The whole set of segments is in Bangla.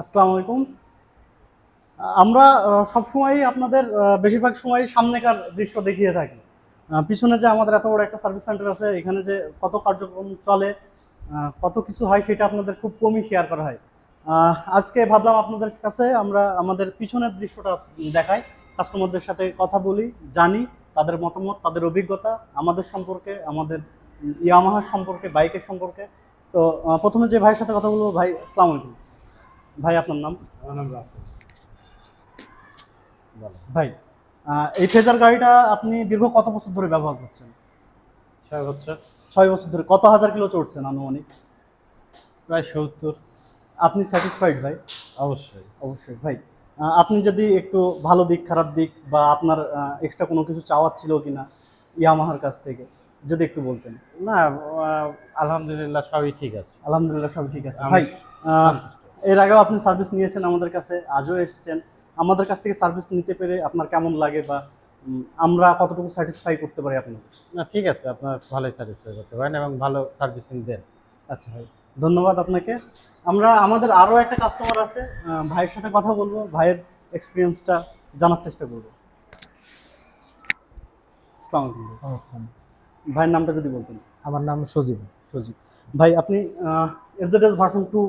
আসসালামু আলাইকুম। আমরা আহ, সবসময়ই আপনাদের বেশিরভাগ সময় সামনেকার দৃশ্য দেখিয়ে থাকি। পিছনে যে আমাদের এত বড় একটা সার্ভিস সেন্টার আছে এখানে যে কত কার্যক্রম চলে কত কিছু হয় সেটা আপনাদের খুব কমই শেয়ার করা হয়। আজকে ভাবলাম আপনাদের কাছে আমরা আমাদের পিছনের দৃশ্যটা দেখাই। কাস্টমারদের সাথে কথা বলি জানি তাদের মতামত তাদের অভিজ্ঞতা আমাদের সম্পর্কে আমাদের ইয়ামাহার সম্পর্কে বাইকের সম্পর্কে। তো প্রথমে যে ভাইয়ের সাথে কথা বলব ভাই আসসালামু আলাইকুম। ভাই আপনার নাম? আমার নাম রাসেল। ভাই এই ফেজার গাড়িটা আপনি দীর্ঘ কত বছর ধরে ব্যবহার করছেন? ছয় বছর। ছয় বছর ধরে। কত হাজার কিলো চড়ছেন আনুমানিক? প্রায় সত্তর। আপনি স্যাটিসফাইড ভাই? অবশ্যই। অবশ্যই ভাই। আপনি যদি একটু ভালো দিক খারাপ দিক বা আপনার এক্সট্রা কোনো কিছু চাওয়ার ছিল কিনা ইয়ামাহার কাছ থেকে যদি একটু বলতেন। না আলহামদুলিল্লাহ সবই ঠিক আছে। আলহামদুলিল্লাহ সবই ঠিক আছে। ভাই। এর আগেও আপনি সার্ভিস নিয়েছেন আমাদের কাছে আজও এসেছেন। আমাদের কাছ থেকে সার্ভিস নিতে পেরে আপনার কেমন লাগে বা আমরা কতটুকু স্যাটিসফাই করতে পারি আপনাকে? না ঠিক আছে আপনার ভালোই স্যাটিসফাই করতে পারেন এবং ভালো সার্ভিসিং দেন। আচ্ছা ভাই ধন্যবাদ আপনাকে। আমরা আমাদের আরও একটা কাস্টমার আছে ভাইয়ের সাথে কথা বলব ভাইয়ের এক্সপিরিয়েন্সটা জানার চেষ্টা করব। আসসালামু আলাইকুম ভাইয়ের নামটা যদি বলতেন। আমার নাম সজীব। সজি ভাই আপনি এফজেডএস ভার্সন টু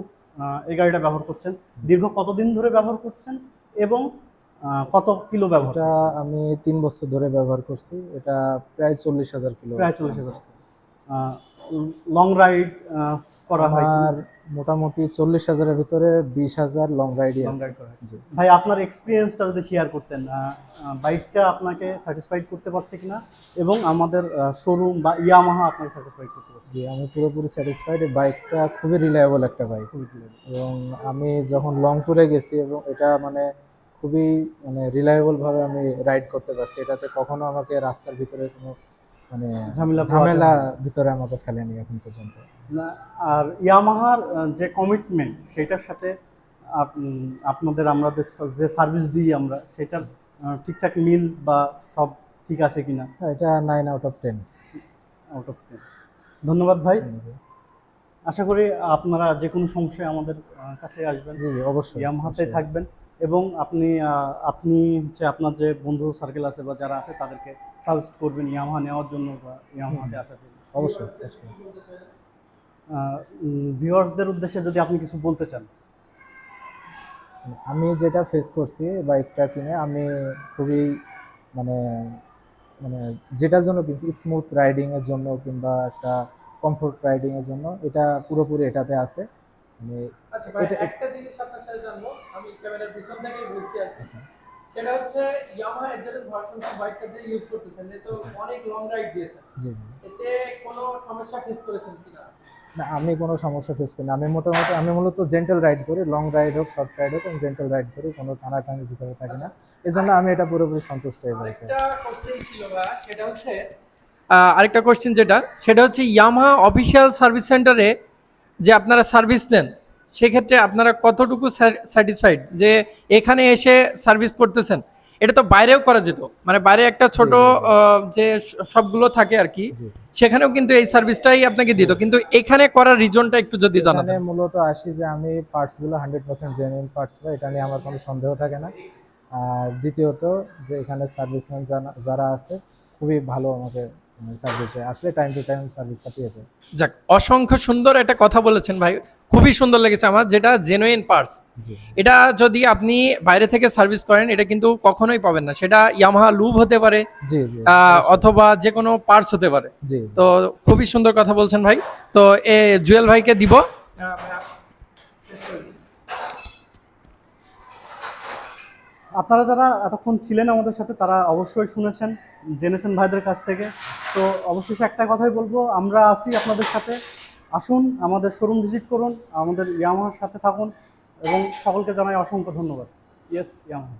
এই গাড়িটা ব্যবহার করছেন? দীর্ঘ কতদিন ধরে ব্যবহার করছেন এবং কত কিলো ব্যবহার এটা আমি তিন বছর ধরে ব্যবহার করছি। এটা প্রায় চল্লিশ হাজার কিলো প্রায় চল্লিশ হাজার লং রাইড করা হয় মোটামুটি চল্লিশ হাজারের ভিতরে বিশ হাজার লং রাইডই Long আছে। করা ভাই আপনার এক্সপিরিয়েন্সটা যদি শেয়ার করতেন বাইকটা আপনাকে স্যাটিসফাইড করতে পারছে কিনা এবং আমাদের শোরুম বা ইয়ামাহা আপনাকে স্যাটিসফাইড করতে পারছে জি আমি পুরোপুরি স্যাটিসফাইড এই বাইকটা খুবই রিলায়েবল একটা বাইক এবং আমি যখন লং ট্যুরে গেছি এবং এটা মানে খুবই মানে রিলায়েবলভাবে আমি রাইড করতে পারছি এটাতে কখনো আমাকে রাস্তার ভিতরে কোনো মানে ঝামেলা ঝামেলা ভিতরে আমাকে ফেলেনি এখন পর্যন্ত। না, আর ইয়ামাহার যে কমিটমেন্ট সেটার সাথে আপ- আপনাদের আমাদের সা- যে সার্ভিস দিই আমরা সেটার ঠিকঠাক মিল বা সব ঠিক আছে কিনা? হ্যাঁ, এটা nine out of ten out of ten ধন্যবাদ ভাই। আশা করি আপনারা যে কোনো সমস্যায় আমাদের কাছে আসবেন। জি জি অবশ্যই। ইয়ামাহাতে থাকবেন। এবং আপনি আপনি হচ্ছে আপনার যে বন্ধু সার্কেল আছে বা যারা আছে তাদেরকে সাজেস্ট করবেন ইয়ামাহা নেওয়ার জন্য বা ইয়ামাহাতে আসার জন্য। অবশ্যই। ভিউয়ার্সদের উদ্দেশ্যে যদি আপনি কিছু বলতে চান। আমি যেটা ফেস করছি বাইকটা কিনে আমি খুবই মানে মানে যেটার জন্য কিনছি স্মুথ রাইডিংয়ের জন্য কিংবা একটা কমফোর্ট রাইডিংয়ের জন্য এটা পুরোপুরি এটাতে আছে। মানে আচ্ছা একটা জিনিস আপনার সাথে জানব। আমি ক্যামেরার পিছন থেকেই বলছি আর কি। আচ্ছা। সেটা হচ্ছে ইয়ামাহা ভার্সন বাইকটা যে ইউজ করতেছেন এ তো অনেক লং রাইড দিয়েছেন। জি জি। এতে কোনো সমস্যা ফেস করেছেন কিনা? না আমি কোনো সমস্যা ফেস করি না আমি মোটামুটি আমি মূলত জেন্টাল রাইড করি লং রাইড হোক শর্ট রাইড হোক আমি জেন্টাল রাইড করি কোনো টানাটানির ভিতরে থাকি না। এই জন্য আমি এটা পুরোপুরি সন্তুষ্ট হয়ে ছিল সেটা হচ্ছে আরেকটা কোশ্চেন যেটা সেটা হচ্ছে ইয়ামাহা অফিসিয়াল সার্ভিস সেন্টারে যে আপনারা সার্ভিস দেন সেক্ষেত্রে আপনারা কতটুকু স্যাটিসফাইড যে এখানে এসে সার্ভিস করতেছেন? এটা তো বাইরেও করা যেত। মানে বাইরে একটা ছোট যে সবগুলো থাকে আর কি সেখানেও কিন্তু এই সার্ভিসটাই আপনাকে দিত। কিন্তু এখানে করার রিজনটা একটু যদি জানাতেন। মূলত আসি যে আমি পার্টসগুলো হান্ড্রেড পার্সেন্ট জেনুইন পার্টস এটা নিয়ে আমার কোনো সন্দেহ থাকে না। আর দ্বিতীয়ত যে এখানে সার্ভিসম্যান যারা আছে খুবই ভালো আমাকে সার্ভিস দেয় আসলে টাইম টু টাইম সার্ভিসটা পেয়েছে। যাক অসংখ্য সুন্দর একটা কথা বলেছেন ভাই। খুবই সুন্দর লেগেছে আমার যেটা জেনুইন পার্টস জি। এটা যদি আপনি বাইরে থেকে সার্ভিস করেন এটা কিন্তু কখনোই পাবেন না। সেটা ইয়ামাহা লুব হতে পারে। অথবা যে কোনো পার্টস হতে পারে। জি। তো খুবই সুন্দর কথা বলছেন ভাই। তো এ জুয়েল ভাইকে দিব। আপনারা যারা এতক্ষণ ছিলেন আমাদের সাথে তারা অবশ্যই শুনেছেন জেনেছেন ভাইদের কাছ থেকে। তো অবশেষে একটা কথাই বলব, আমরা আসি আপনাদের সাথে। আসুন, আমাদের শোরুম ভিজিট করুন, আমাদের ইয়ামাহার সাথে থাকুন, এবং সকলকে জানাই অসংখ্য ধন্যবাদ। Yes Yamaha.